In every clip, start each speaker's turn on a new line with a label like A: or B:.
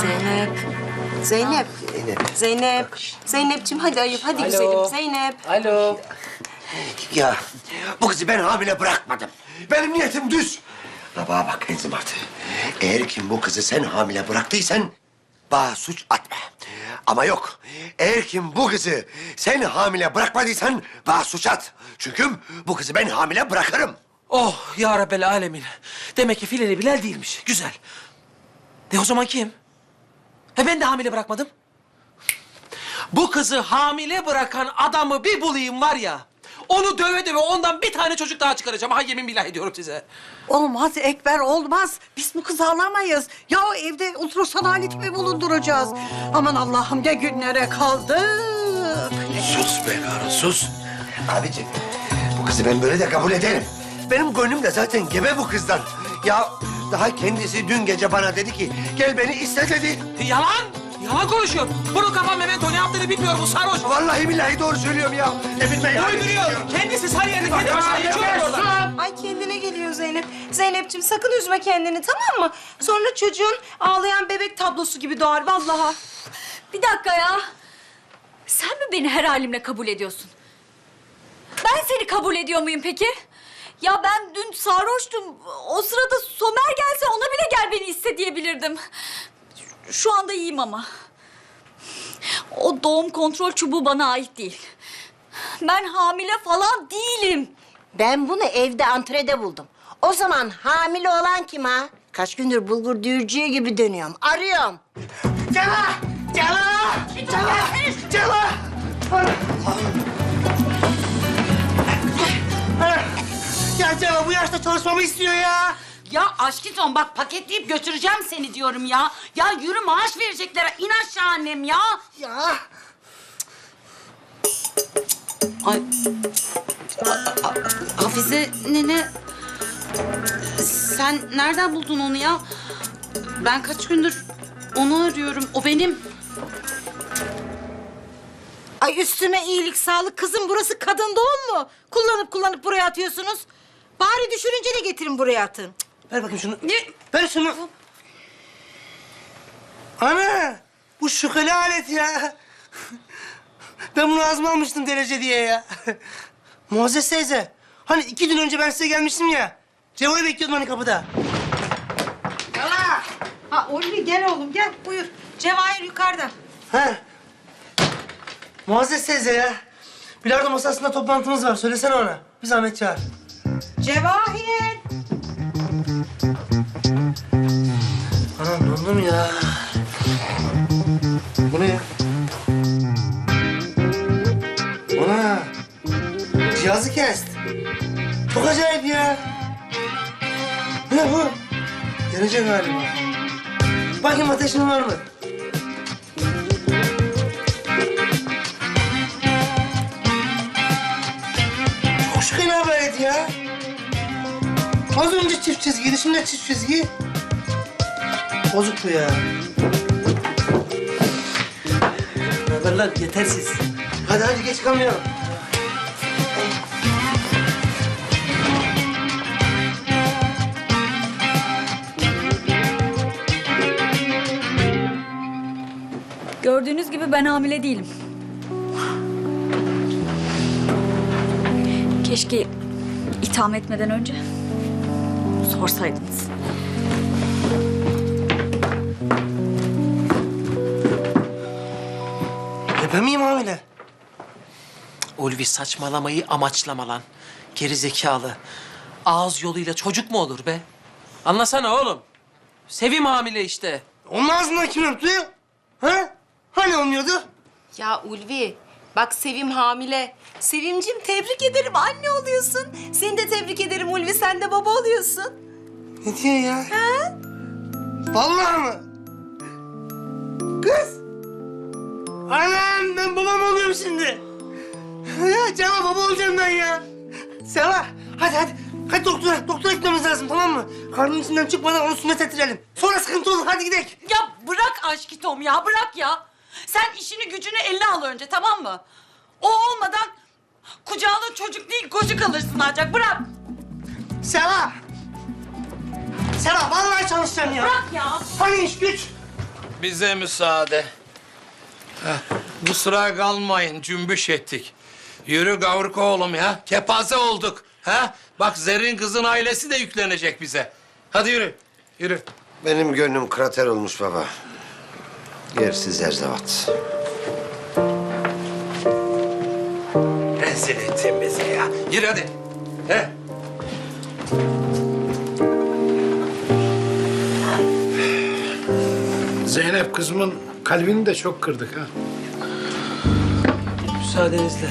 A: Zeynep. Zeynep.
B: Zeynep.
A: Zeynep. Zeynepciğim hadi ayıp hadi güzelim. Zeynep.
C: Alo.
B: Ya bu kızı ben hamile bırakmadım. Benim niyetim düz. Ha bana bak Enzimat. Eğer kim bu kızı sen hamile bıraktıysan bana suç atma. Ama yok. Eğer kim bu kızı sen hamile bırakmadıysan bana suç at. Çünkü bu kızı ben hamile bırakırım.
C: Oh ya Rabbel alemin. Demek ki fileli Bilal değilmiş. Güzel. De o zaman kim? He ben de hamile bırakmadım. Bu kızı hamile bırakan adamı bir bulayım var ya. Onu döve döve ondan bir tane çocuk daha çıkaracağım. Ha yemin billah ediyorum size.
D: Olmaz Ekber olmaz. Biz bu kızı alamayız. Ya evde ultrason aleti mi bulunduracağız? Aman Allah'ım ne günlere kaldık.
B: Sus be karı sus. Abicim bu kızı ben böyle de kabul ederim. Benim gönlüm de zaten gebe bu kızdan. Ya daha kendisi dün gece bana dedi ki gel beni iste dedi.
C: Yalan. Yalan konuşuyor. Bunun kafa Memento ne yaptığını bilmiyor bu sarhoş.
B: Vallahi billahi doğru söylüyorum ya. Emin Bey.
C: Uyduruyor. Kendisi Sarıyer'de kendi başına geçiyor orada.
A: Ay kendine geliyor Zeynep. Zeynepciğim sakın üzme kendini tamam mı? Sonra çocuğun ağlayan bebek tablosu gibi doğar vallahi.
E: Bir dakika ya. Sen mi beni her halimle kabul ediyorsun? Ben seni kabul ediyor muyum peki? Ya ben dün sarhoştum. O sırada Somer gelse ona bile gel beni iste diyebilirdim. Şu anda iyiyim ama. O doğum kontrol çubuğu bana ait değil. Ben hamile falan değilim.
F: Ben bunu evde antrede buldum. O zaman hamile olan kim ha? Kaç gündür bulgur düğürcüğü gibi dönüyorum. Arıyorum.
B: Cela! Cela! Cela! Cela!
G: Ya Ceva bu yaşta çalışmamı istiyor ya.
H: Ya aşkım bak paketleyip götüreceğim seni diyorum ya. Ya yürü maaş verecekler. İn aşağı annem ya.
G: Ya.
H: Ay. A- a- Hafize nene. Sen nereden buldun onu ya? Ben kaç gündür onu arıyorum. O benim.
D: Ay üstüne iyilik sağlık kızım burası kadın doğum mu? Kullanıp kullanıp buraya atıyorsunuz. Bari düşürünce de getirin buraya atın.
G: Ver bakayım şunu.
H: Ne?
G: Ver şunu. Ana! Bu şokale alet ya. Ben bunu ağzıma almıştım derece diye ya. Muazzez teyze. Hani iki gün önce ben size gelmiştim ya. Ceva'yı bekliyordum hani kapıda.
D: Ha Ulvi gel oğlum gel buyur. Cevahir yukarıda.
G: Ha. Muazzez teyze ya. Bilardo masasında toplantımız var. Söylesene ona. Bir zahmet çağır.
D: Cevahir.
G: Anam dondum ya. Bu ne ya? Ana. Cihazı kest. Çok acayip ya. Ne bu? Derece galiba. Bakayım ateşin var mı? Çok şıkına alet ya. Az önce çift çizgiydi, şimdi çift çizgi. Bozuk bu ya. Haber lan? Yetersiz. Hadi hadi geç kalmayalım.
E: Gördüğünüz gibi ben hamile değilim. Keşke itham etmeden önce sorsaydınız.
G: E ben miyim hamile?
C: Ulvi saçmalamayı amaçlama lan. Geri zekalı. Ağız yoluyla çocuk mu olur be? Anlasana oğlum. Sevim hamile işte.
G: Onun ağzından kim öptü? Ha? Hani olmuyordu?
A: Ya Ulvi bak Sevim hamile. Sevimcim tebrik ederim anne oluyorsun. Seni de tebrik ederim Ulvi sen de baba oluyorsun.
G: Ne diyor ya? Ha? Vallahi mı? Kız! Anam ben babam oluyorum şimdi. Ya Ceva baba olacağım ben ya. Seva hadi hadi. Hadi doktora, doktora gitmemiz lazım tamam mı? Karnın içinden çıkmadan onu sünnet ettirelim. Sonra sıkıntı olur hadi gidelim.
H: Ya bırak aşkitom ya bırak ya. Sen işini gücünü eline al önce tamam mı? O olmadan kucağına çocuk değil koca kalırsın ancak bırak.
G: Seva! Seva vallahi çalışacağım ya.
H: Bırak ya.
G: Hani iş güç?
I: bize müsaade. Heh, kusura kalmayın, cümbüş ettik. Yürü gavruk oğlum ya, kepaze olduk. Ha? Bak Zerrin kızın ailesi de yüklenecek bize. Hadi yürü, yürü.
B: Benim gönlüm krater olmuş baba. Gerisi zerzevat.
I: Rezil ettin bizi ya. Yürü hadi. He?
J: Zeynep kızımın kalbini de çok kırdık ha.
C: Müsaadenizle.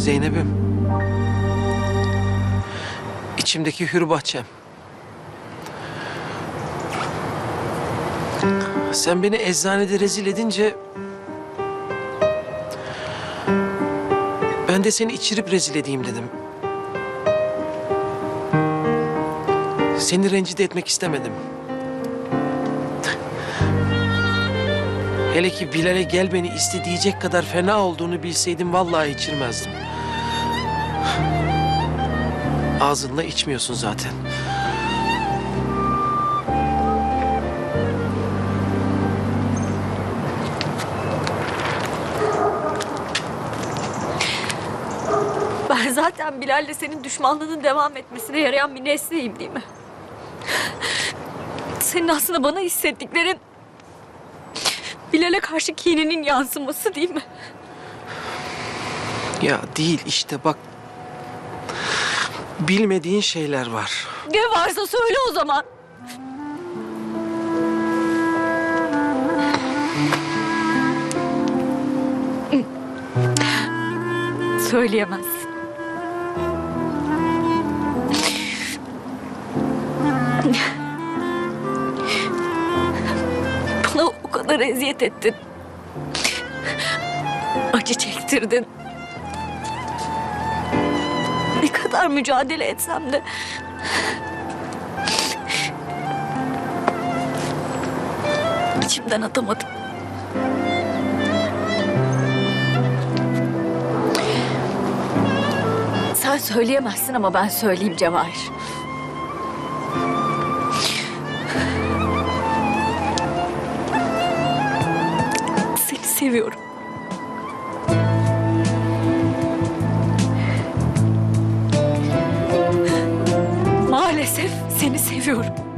C: Zeynep'im. İçimdeki hür bahçem. Sen beni eczanede rezil edince... Ben de seni içirip rezil edeyim dedim. Seni rencide etmek istemedim. Hele ki Bilal'e gel beni iste diyecek kadar fena olduğunu bilseydim vallahi içirmezdim. Ağzınla içmiyorsun zaten.
E: Ben zaten Bilal'le senin düşmanlığının devam etmesine yarayan bir nesneyim değil mi? Senin aslında bana hissettiklerin... Bilal'e karşı kininin yansıması değil mi?
C: Ya değil işte bak. Bilmediğin şeyler var.
E: Ne varsa söyle o zaman. Söyleyemezsin. Bana o kadar eziyet ettin. Acı çektirdin. Kadar mücadele etsem de içimden atamadım. Sen söyleyemezsin ama ben söyleyeyim Cevahir. Seni seviyorum. Seni seviyorum.